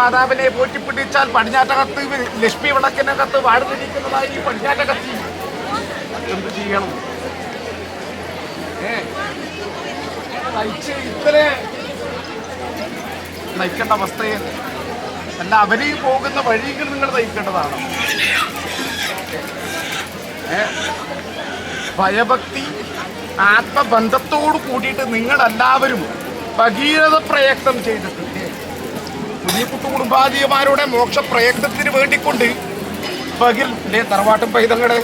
മാതാവിനെ പോറ്റിപ്പിടിച്ചാൽ പടിഞ്ഞാറ്റകത്ത് ലക്ഷ്മി വിളക്കിനകത്ത് വാടുന്നിരിക്കുന്നതായി ഈ പടിഞ്ഞാറ്റകത്തി എന്ത് ചെയ്യണം? നയിക്കേണ്ട അവസ്ഥയെ. അല്ല അവർ പോകുന്ന വഴികൾ നിങ്ങൾ നയിക്കേണ്ടതാണ്. ഭയഭക്തി ആത്മബന്ധത്തോട് കൂടിയിട്ട് നിങ്ങളെല്ലാവരും ഭഗീരഥ പ്രയത്നം ചെയ്തിട്ടുണ്ട് കുഞ്ഞിക്കുട്ടു കുടുംബാധികമാരുടെ മോക്ഷ പ്രയത്നത്തിന് വേണ്ടിക്കൊണ്ട് പകിൽ അല്ലേ തറവാട്ടും പൈതങ്ങളെ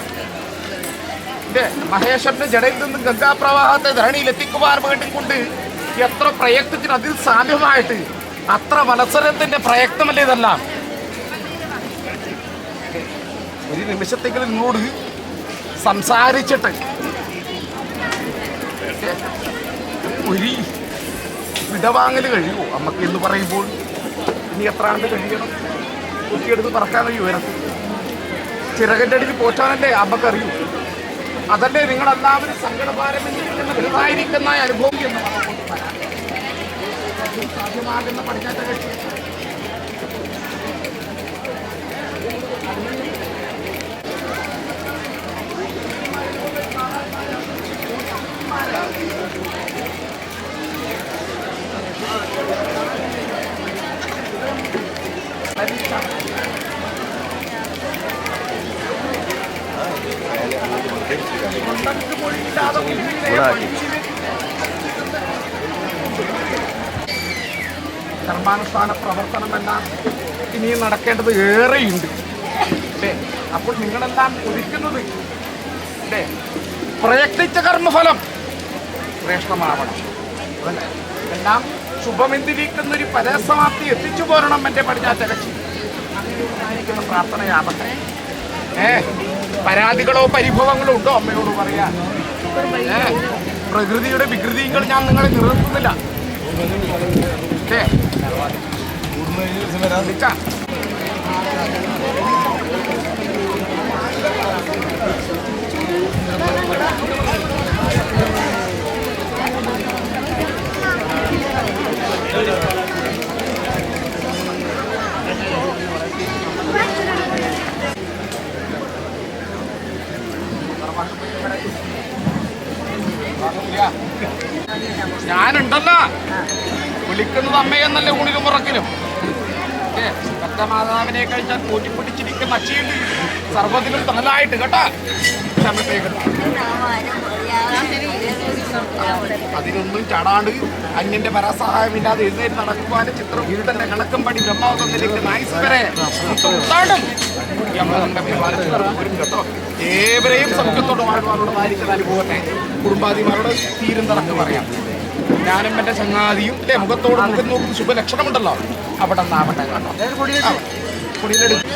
മഹേഷന്റെ ജടയിൽ നിന്നും ഗംഗാപ്രവാഹത്തെ ധരണിയിൽ എത്തിക്കുവാൻ വേണ്ടിക്കൊണ്ട് എത്ര പ്രയത്നത്തിന് അതിൽ സാധ്യമായിട്ട് അത്ര മത്സരത്തിന്റെ പ്രയത്നമല്ലേ ഇതെല്ലാം? ഒരു നിമിഷത്തേക്ക് നിങ്ങളോട് സംസാരിച്ചിട്ട് ഒരു വിടവാങ്ങൽ കഴിയുമോ? നമുക്ക് എന്ന് പറയുമ്പോൾ ഇനി എത്ര ആണ്ട് കഴിയണം? കുത്തിയെടുത്ത് പറക്കാൻ കഴിയും ഉയരത്തിൽ ചിറകിന്റെ അടിയിൽ പോറ്റാനല്ലേ അമ്മക്കറിയൂ. അതല്ലേ നിങ്ങളെല്ലാവരും വലുതായിരിക്കുന്ന അനുഭവം എന്ന് സാധ്യമാകുന്ന പഠിക്കാത്ത കക്ഷി കർമാനുഷ്ഠാന പ്രവർത്തനമെല്ലാം ഇനിയും നടക്കേണ്ടത് ഏറെയുണ്ട്. അല്ലേ? അപ്പോൾ നിങ്ങളെല്ലാം ഒരുക്കുന്നത് അല്ലേ? പ്രയത്നിച്ച കർമ്മഫലം ശ്രേഷ്ഠമാവണം. എല്ലാം ശുഭമെന്തിരിക്കുന്ന ഒരു പരസമാപ്തി എത്തിച്ചു പോരണം എന്റെ പടിഞ്ഞാറ്റ കക്ഷി. അങ്ങനെയുണ്ടായിരിക്കുന്ന പ്രാർത്ഥനയാവട്ടെ. ഏ? പരാതികളോ പരിഭവങ്ങളോ ഉണ്ടോ അമ്മയോട് പറയാ പ്രകൃതിയുടെ വികൃതികൾ ഞാൻ നിങ്ങളെ നിർത്തുന്നില്ല. ഏ ഞാനുണ്ടല്ലോ. വിളിക്കുന്നത് അമ്മയെന്നല്ലേ ഊണിലും ഉറക്കിലും. ഭക്തമാതാവിനെ കഴിച്ചാൽ കൂട്ടിപ്പിടിച്ചിരിക്കുന്ന അച്ചിയുണ്ട് സർവത്തിലും തണലായിട്ട് കേട്ടാ. ക്ഷമത്തേക്ക് അതിനൊന്നും ചടാണ്ട് അന്യന്റെ പരസഹായമില്ലാതെ എഴുന്നേറ്റ് നടക്കുവാനും ചിത്രം വീടിന്റെ കണക്കും പടി നൈസ് വരെ കേട്ടോ. ഏവരെയും സൗഖ്യത്തോട് വാഴുവാനുള്ളതായിരിക്കുന്ന അനുഭവത്തെ കുടുംബാധിമാരോട് തീരും തറക്ക് പറയാം. ഞാനും എന്റെ ചങ്ങാതിയും അല്ലേ? മുഖത്തോട് മുഖം നോക്കുന്ന ശുഭലക്ഷണമുണ്ടല്ലോ. അവിടെ നിന്നാവട്ടെ കേട്ടോ. ആ, കുടിയിലെടുക്കും